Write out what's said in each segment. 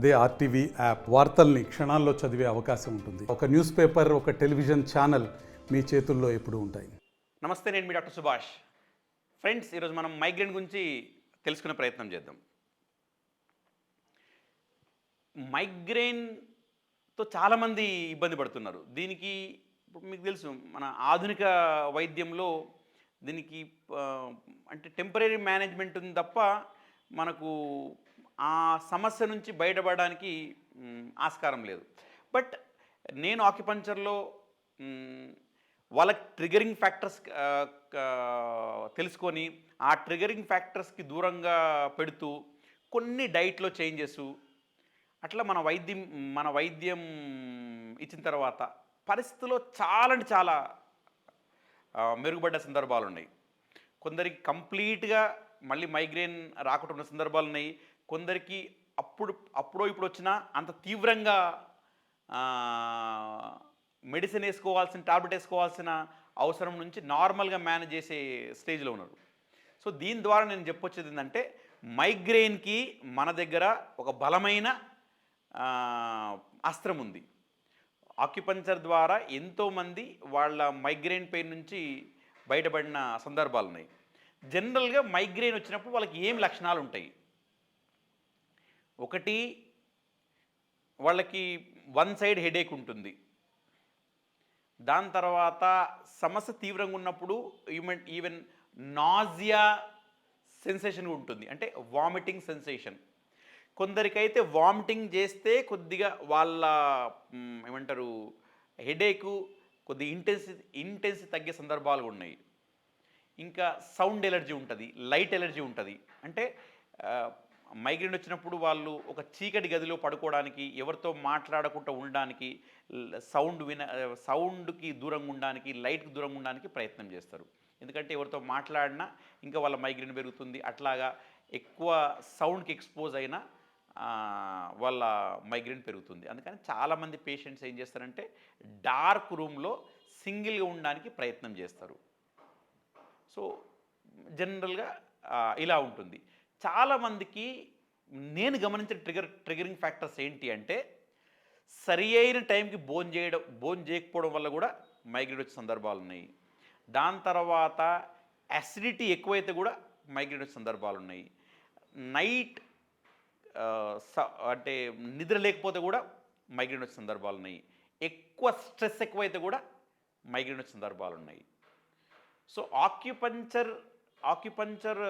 అదే RTV app వార్తల్ని క్షణాల్లో చదివే అవకాశం ఉంటుంది. ఒక న్యూస్ పేపర్ ఒక టెలివిజన్ ఛానల్ మీ చేతుల్లో ఎప్పుడు ఉంటాయి. నమస్తే నేను మీ డాక్టర్ సుభాష్. ఫ్రెండ్స్ ఈరోజు మనం మైగ్రేన్ గురించి తెలుసుకునే ప్రయత్నం చేద్దాం. మైగ్రేన్తో చాలామంది ఇబ్బంది పడుతున్నారు. దీనికి ఇప్పుడు మీకు తెలుసు మన ఆధునిక వైద్యంలో దీనికి అంటే టెంపరీ మేనేజ్మెంట్ ఉంది తప్ప మనకు ఆ సమస్య నుంచి బయటపడడానికి ఆస్కారం లేదు. బట్ నేను ఆక్యుపంచర్లో వాళ్ళకి ట్రిగరింగ్ ఫ్యాక్టర్స్ తెలుసుకొని ఆ ట్రిగరింగ్ ఫ్యాక్టర్స్కి దూరంగా పెడుతూ కొన్ని డైట్లో చేంజెస్. అట్లా మన వైద్యం మన వైద్యం ఇచ్చిన తర్వాత పరిస్థితిలో చాలా అంటే చాలా మెరుగుపడ్డ సందర్భాలు ఉన్నాయి కొందరికి కంప్లీట్గా మళ్ళీ మైగ్రేన్ రాకుండా ఉన్న సందర్భాలు ఉన్నాయి కొందరికి అప్పుడు అప్పుడో ఇప్పుడు వచ్చినా అంత తీవ్రంగా మెడిసిన్ వేసుకోవాల్సిన టాబ్లెట్ వేసుకోవాల్సిన అవసరం నుంచి నార్మల్గా మేనేజ్ చేసే స్టేజ్లో ఉన్నారు. సో దీని ద్వారా నేను చెప్పొచ్చేది ఏంటంటే మైగ్రెయిన్కి మన దగ్గర ఒక బలమైన అస్త్రం ఉంది. ఆక్యుపంచర్ ద్వారా ఎంతోమంది వాళ్ళ మైగ్రేన్ పెయిన్ నుంచి బయటపడిన సందర్భాలు ఉన్నాయి జనరల్గా మైగ్రేన్ వచ్చినప్పుడు వాళ్ళకి ఏం లక్షణాలు ఉంటాయి ఒకటి వాళ్ళకి వన్ సైడ్ హెడేక్ ఉంటుంది. దాని తర్వాత సమస్య తీవ్రంగా ఉన్నప్పుడు ఈవెన్ ఈవెన్ నాజియా సెన్సేషన్ ఉంటుంది. అంటే వామిటింగ్ సెన్సేషన్. కొందరికైతే వామిటింగ్ చేస్తే కొద్దిగా వాళ్ళ ఏమంటారు హెడేకు కొద్ది ఇంటెన్సి ఇంటెన్సి తగ్గే సందర్భాలు ఉన్నాయి. ఇంకా సౌండ్ ఎలర్జీ ఉంటుంది లైట్ ఎలర్జీ ఉంటుంది. అంటే మైగ్రేన్ వచ్చినప్పుడు వాళ్ళు ఒక చీకటి గదిలో పడుకోవడానికి ఎవరితో మాట్లాడకుండా ఉండడానికి సౌండ్ విన సౌండ్కి దూరంగా ఉండడానికి లైట్కి దూరంగా ఉండడానికి ప్రయత్నం చేస్తారు. ఎందుకంటే ఎవరితో మాట్లాడినా ఇంకా వాళ్ళ మైగ్రేన్ పెరుగుతుంది. అట్లాగా ఎక్కువ సౌండ్కి ఎక్స్పోజ్ అయినా వాళ్ళ మైగ్రేన్ పెరుగుతుంది. అందుకని చాలామంది పేషెంట్స్ ఏం చేస్తారంటే డార్క్ రూమ్లో సింగిల్గా ఉండడానికి ప్రయత్నం చేస్తారు. సో జనరల్గా ఇలా ఉంటుంది. చాలామందికి నేను గమనించిన ట్రిగర్ ట్రిగరింగ్ ఫ్యాక్టర్స్ ఏంటి అంటే సరి అయిన టైంకి బోన్ చేయడం బోన్ చేయకపోవడం వల్ల కూడా మైగ్రేట్ వచ్చే సందర్భాలు ఉన్నాయి. దాని తర్వాత అసిడిటీ ఎక్కువైతే కూడా మైగ్రేట్ వచ్చే సందర్భాలు ఉన్నాయి. నైట్ స- అంటే నిద్ర లేకపోతే కూడా మైగ్రేట్ వచ్చే సందర్భాలు ఉన్నాయి. ఎక్కువ స్ట్రెస్ ఎక్కువైతే కూడా మైగ్రేట్ వచ్చే సందర్భాలు ఉన్నాయి. సో ఆక్యుపంచర్ ఆక్యుపంచర్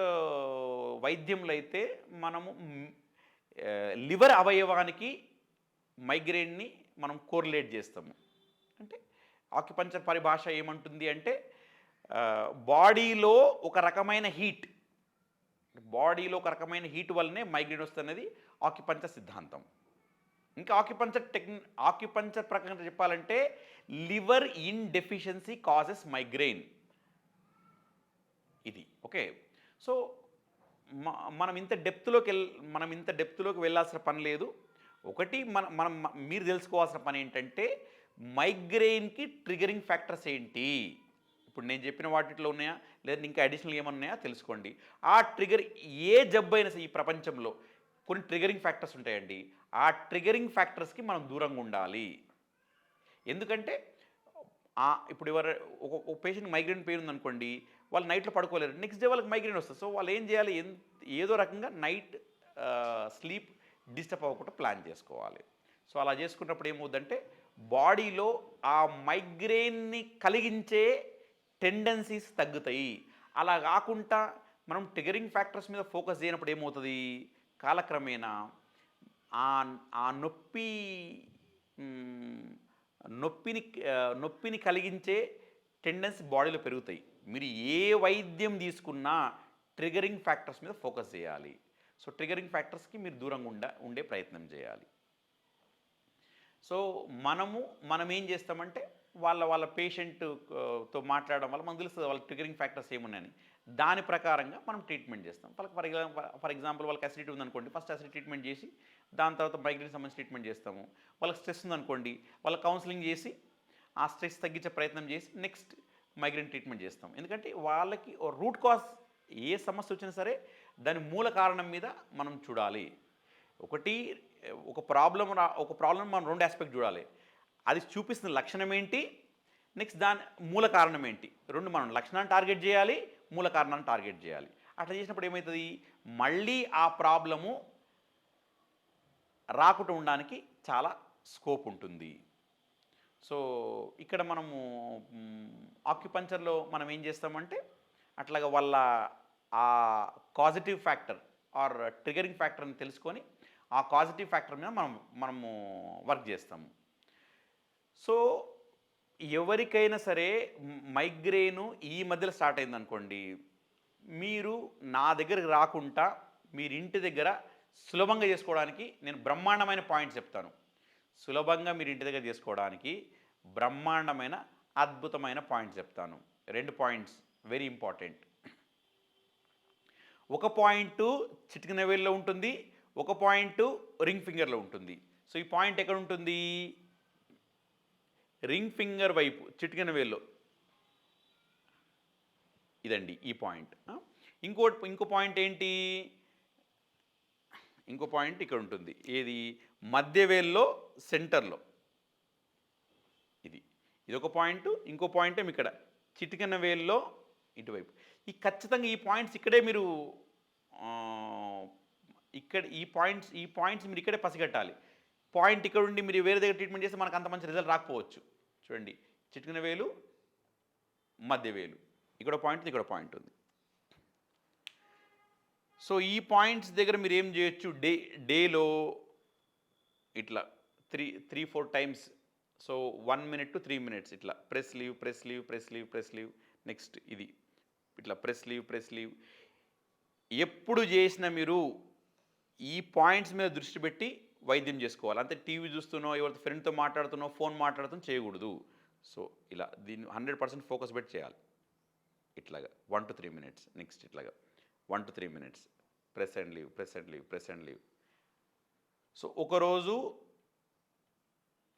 వైద్యంలో అయితే మనము లివర్ అవయవానికి మైగ్రేన్ని మనం కోరిలేట్ చేస్తాము. అంటే ఆక్యుపంచర్ పరిభాష ఏమంటుంది అంటే బాడీలో ఒక రకమైన హీట్ బాడీలో ఒక రకమైన హీట్ వల్లనే మైగ్రేన్ వస్తున్నది ఆక్యుపంచర్ సిద్ధాంతం. ఇంకా ఆక్యుపంచర్ టెక్ ఆక్యుపంచర్ ప్రకారం చెప్పాలంటే liver in deficiency causes migraine ఇది. ఓకే. సో మ- మనం ఇంత డెప్త్లోకి వెళ్ మనం ఇంత డెప్త్లోకి వెళ్ళాల్సిన పని లేదు. ఒకటి మన మనం మీరు తెలుసుకోవాల్సిన పని ఏంటంటే మైగ్రెయిన్కి ట్రిగరింగ్ ఫ్యాక్టర్స్ ఏంటి? ఇప్పుడు నేను చెప్పిన వాటిలో ఉన్నాయా? లేదా ఇంకా అడిషనల్ ఏమన్నాయా ఉన్నాయా? తెలుసుకోండి. ఆ ట్రిగర్ ఏ జబ్బు అయినా సరే ఈ ప్రపంచంలో కొన్ని ట్రిగరింగ్ ఫ్యాక్టర్స్ ఉంటాయండి. ఆ ట్రిగరింగ్ ఫ్యాక్టర్స్కి మనం దూరంగా ఉండాలి. ఎందుకంటే ఇప్పుడు ఎవరు ఒక ఒక పేషెంట్ మైగ్రేన్ పెయిన్ ఉందనుకోండి వాళ్ళు నైట్లో పడుకోలేరు. నెక్స్ట్ డే వాళ్ళకి మైగ్రేన్ వస్తుంది. సో వాళ్ళు ఏం చేయాలి? ఏదో రకంగా నైట్ స్లీప్ డిస్టర్బ్ అవ్వకుండా ప్లాన్ చేసుకోవాలి. సో అలా చేసుకున్నప్పుడు ఏమవుద్దంటే బాడీలో ఆ మైగ్రేన్ని కలిగించే టెండెన్సీస్ తగ్గుతాయి. అలా కాకుండా మనం టిగరింగ్ ఫ్యాక్టర్స్ మీద ఫోకస్ చేయనప్పుడు ఏమవుతుంది? కాలక్రమేణా ఆ నొప్పి నొప్పిని నొప్పిని కలిగించే టెండెన్సీ బాడీలో పెరుగుతాయి. మీరు ఏ వైద్యం తీసుకున్నా ట్రిగరింగ్ ఫ్యాక్టర్స్ మీద ఫోకస్ చేయాలి. సో ట్రిగరింగ్ ఫ్యాక్టర్స్కి మీరు దూరంగా ఉండ ఉండే ప్రయత్నం చేయాలి. సో మనము మనం ఏం చేస్తామంటే వాళ్ళ వాళ్ళ పేషెంట్తో మాట్లాడడం వల్ల మనకు తెలుస్తుంది వాళ్ళ ట్రిగరింగ్ ఫ్యాక్టర్స్ ఏమున్నాయని. దాని ప్రకారంగా మనం ట్రీట్మెంట్ చేస్తాం. వాళ్ళకి ఫర్ ఎగ్జాంపుల్ ఫర్ ఎగ్జాంపుల్ వాళ్ళకి అసిడిటీ ఉందనుకోండి ఫస్ట్ అసిడిటీ ట్రీట్మెంట్ చేసి దాని తర్వాత మైగ్రేన్ సంబంధించి ట్రీట్మెంట్ చేస్తాము. వాళ్ళకి స్ట్రెస్ ఉందనుకోండి వాళ్ళ కౌన్సిలింగ్ చేసి ఆ స్ట్రెస్ తగ్గించే ప్రయత్నం చేసి నెక్స్ట్ మైగ్రేన్ ట్రీట్మెంట్ చేస్తాం. ఎందుకంటే వాళ్ళకి రూట్ కాజ్ ఏ సమస్య వచ్చినా సరే దాని మూల కారణం మీద మనం చూడాలి. ఒకటి ఒక ప్రాబ్లం రా ఒక ప్రాబ్లం మనం రెండు ఆస్పెక్ట్ చూడాలి. అది చూపిస్తున్న లక్షణం ఏంటి? నెక్స్ట్ దాని మూల కారణం ఏంటి? రెండు మనం లక్షణాన్ని టార్గెట్ చేయాలి మూల కారణాన్ని టార్గెట్ చేయాలి. అట్లా చేసినప్పుడు ఏమవుతుంది మళ్ళీ ఆ ప్రాబ్లము రాకుండా ఉండడానికి చాలా స్కోప్ ఉంటుంది. సో ఇక్కడ మనము ఆక్యుపంచర్లో మనం ఏం చేస్తామంటే అట్లాగా వాళ్ళ ఆ కాజిటివ్ ఫ్యాక్టర్ ఆర్ ట్రిగరింగ్ ఫ్యాక్టర్ని తెలుసుకొని ఆ కాజిటివ్ ఫ్యాక్టర్ మీద మనం మనము వర్క్ చేస్తాము. సో ఎవరికైనా సరే మైగ్రేను ఈ మధ్యలో స్టార్ట్ అయింది అనుకోండి మీరు నా దగ్గరకు రాకుండా మీరు ఇంటి దగ్గర సులభంగా చేసుకోవడానికి నేను బ్రహ్మాండమైన పాయింట్స్ చెప్తాను. సులభంగా మీరు ఇంటి దగ్గర చేసుకోవడానికి బ్రహ్మాండమైన అద్భుతమైన పాయింట్స్ చెప్తాను. రెండు పాయింట్స్ వెరీ ఇంపార్టెంట్. ఒక పాయింట్ చిటికిన వేల్లో ఉంటుంది ఒక పాయింట్ రింగ్ ఫింగర్లో ఉంటుంది. సో ఈ పాయింట్ ఎక్కడ ఉంటుంది? రింగ్ ఫింగర్ వైపు చిటికిన వేల్లో. ఇదండి ఈ పాయింట్. ఇంకోటి ఇంకో ఇంకో పాయింట్ ఏంటి? ఇంకో పాయింట్ ఇక్కడ ఉంటుంది. ఏది? మధ్య వేల్లో సెంటర్లో. ఇది. ఇది ఒక పాయింట్ ఇంకో పాయింట్ ఇక్కడ చిటికెన వేల్లో ఇటువైపు. ఈ ఖచ్చితంగా ఈ పాయింట్స్ ఇక్కడే మీరు ఇక్కడ ఈ పాయింట్స్ ఈ పాయింట్స్ మీరు ఇక్కడే పసిగట్టాలి. పాయింట్ ఇక్కడ ఉండి మీరు వేరే దగ్గర ట్రీట్మెంట్ చేస్తే మనకు అంత మంచి రిజల్ట్ రాకపోవచ్చు. చూడండి చిటికిన వేలు మధ్య వేలు. ఇక్కడ పాయింట్ ఇక్కడ పాయింట్ ఉంది. సో ఈ పాయింట్స్ దగ్గర మీరు ఏం చేయొచ్చు? డే డేలో ఇట్లా three three four times so one minute to three minutes ఇట్లా. Press leave press leave press leave press leave next ఇది. ఇట్లా ప్రెస్ లీవ్ ప్రెస్ లీవ్ ఎప్పుడు చేసినా మీరు ఈ పాయింట్స్ మీద దృష్టి పెట్టి వైద్యం చేసుకోవాలి. అంతే టీవీ చూస్తున్నో ఎవరితో ఫ్రెండ్తో మాట్లాడుతున్నో ఫోన్ మాట్లాడుతున్నో చేయకూడదు. సో ఇలా దీన్ని హండ్రెడ్ పర్సెంట్ ఫోకస్ పెట్టి చేయాలి. ఇట్లాగా. One to three minutes. Next ఇట్లాగా. One to three minutes. Press and leave press and leave press and leave. So ఒకరోజు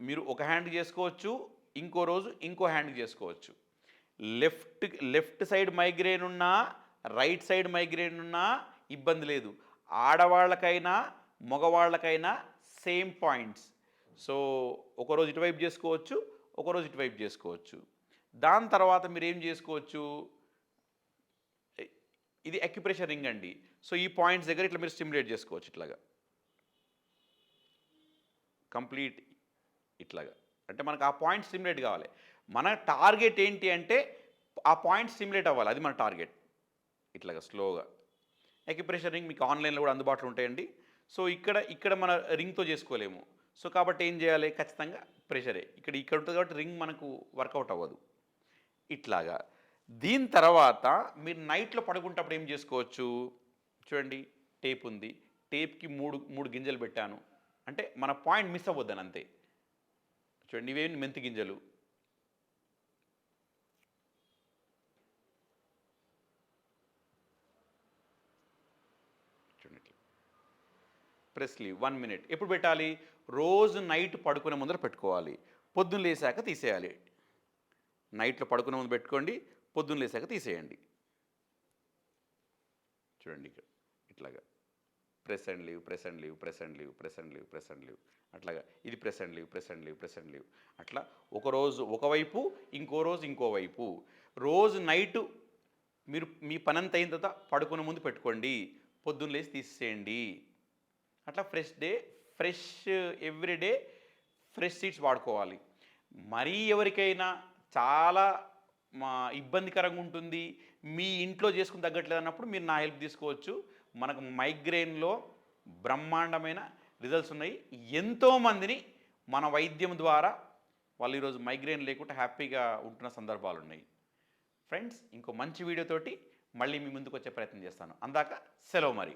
మీరు ఒక హ్యాండ్ చేసుకోవచ్చు ఇంకో రోజు ఇంకో హ్యాండ్ చేసుకోవచ్చు. లెఫ్ట్ లెఫ్ట్ సైడ్ మైగ్రేన్ ఉన్నా రైట్ సైడ్ మైగ్రేన్ ఉన్నా ఇబ్బంది లేదు. ఆడవాళ్ళకైనా మగవాళ్ళకైనా సేమ్ పాయింట్స్ సో ఒకరోజు ఇటువైపు చేసుకోవచ్చు ఒకరోజు ఇటువైపు చేసుకోవచ్చు. దాని తర్వాత మీరు ఏం చేసుకోవచ్చు? ఇది అక్యుప్రెషర్ రింగ్ అండి. సో ఈ పాయింట్స్ దగ్గర ఇట్లా మీరు స్టిమ్యులేట్ చేసుకోవచ్చు ఇట్లాగా. కంప్లీట్ ఇట్లాగా. అంటే మనకు ఆ పాయింట్ స్టిమ్యులేట్ కావాలి. మన టార్గెట్ ఏంటి అంటే ఆ పాయింట్ స్టిమ్యులేట్ అవ్వాలి. అది మన టార్గెట్ ఇట్లాగా స్లోగా ఎక్యుప్రెషర్ రింగ్ మీకు ఆన్లైన్లో కూడా అందుబాటులో ఉంటాయండి. సో ఇక్కడ ఇక్కడ మన రింగ్తో చేసుకోలేము. సో కాబట్టి ఏం చేయాలి? ఖచ్చితంగా ప్రెషరే. ఇక్కడ ఇక్కడ ఉంటుంది కాబట్టి రింగ్ మనకు వర్కౌట్ అవ్వదు. ఇట్లాగా. దీని తర్వాత మీరు నైట్లో పడుకుంటప్పుడు ఏం చేసుకోవచ్చు? చూడండి టేప్ ఉంది. టేప్కి మూడు మూడు గింజలు పెట్టాను. అంటే మన పాయింట్ మిస్ అవ్వద్దని అంతే. చూడండి ఇవేమి మెంతి గింజలు చూడండి ప్రెస్ లీవ్ వన్ మినిట్ ఎప్పుడు పెట్టాలి? రోజు నైట్ పడుకునే ముందర పెట్టుకోవాలి. పొద్దున్న లేసాక తీసేయాలి. నైట్లో పడుకునే ముందు పెట్టుకోండి పొద్దున్న లేసాక తీసేయండి. చూడండి ఇక్కడ ఇట్లాగా. Press and leave press and leave press and leave press and leave press and leave అట్లాగా. ఇది press and leave press and leave press and leave అట్లా ఒక రోజు ఒకవైపు ఇంకో రోజు ఇంకోవైపు రోజు నైట్ మీరు మీ పనంత అయిన తర్వాత పడుకునే ముందు పెట్టుకోండి. పొద్దున్న లేచి తీసేయండి. అట్లా fresh day fresh everyday fresh seeds వాడుకోవాలి. మరీ ఎవరికైనా చాలా మా ఇబ్బందికరంగా ఉంటుంది. మీ ఇంట్లో చేసుకుని తగ్గట్లేదు అన్నప్పుడు మీరు నా హెల్ప్ తీసుకోవచ్చు. మనకు మైగ్రేన్లో బ్రహ్మాండమైన రిజల్ట్స్ ఉన్నాయి. ఎంతోమందిని మన వైద్యం ద్వారా వాళ్ళు ఈరోజు మైగ్రేన్ లేకుండా హ్యాపీగా ఉంటున్న సందర్భాలు ఉన్నాయి. ఫ్రెండ్స్ ఇంకో మంచి వీడియోతోటి మళ్ళీ మీ ముందుకు వచ్చే ప్రయత్నం చేస్తాను. అందాక సెలవు మరి.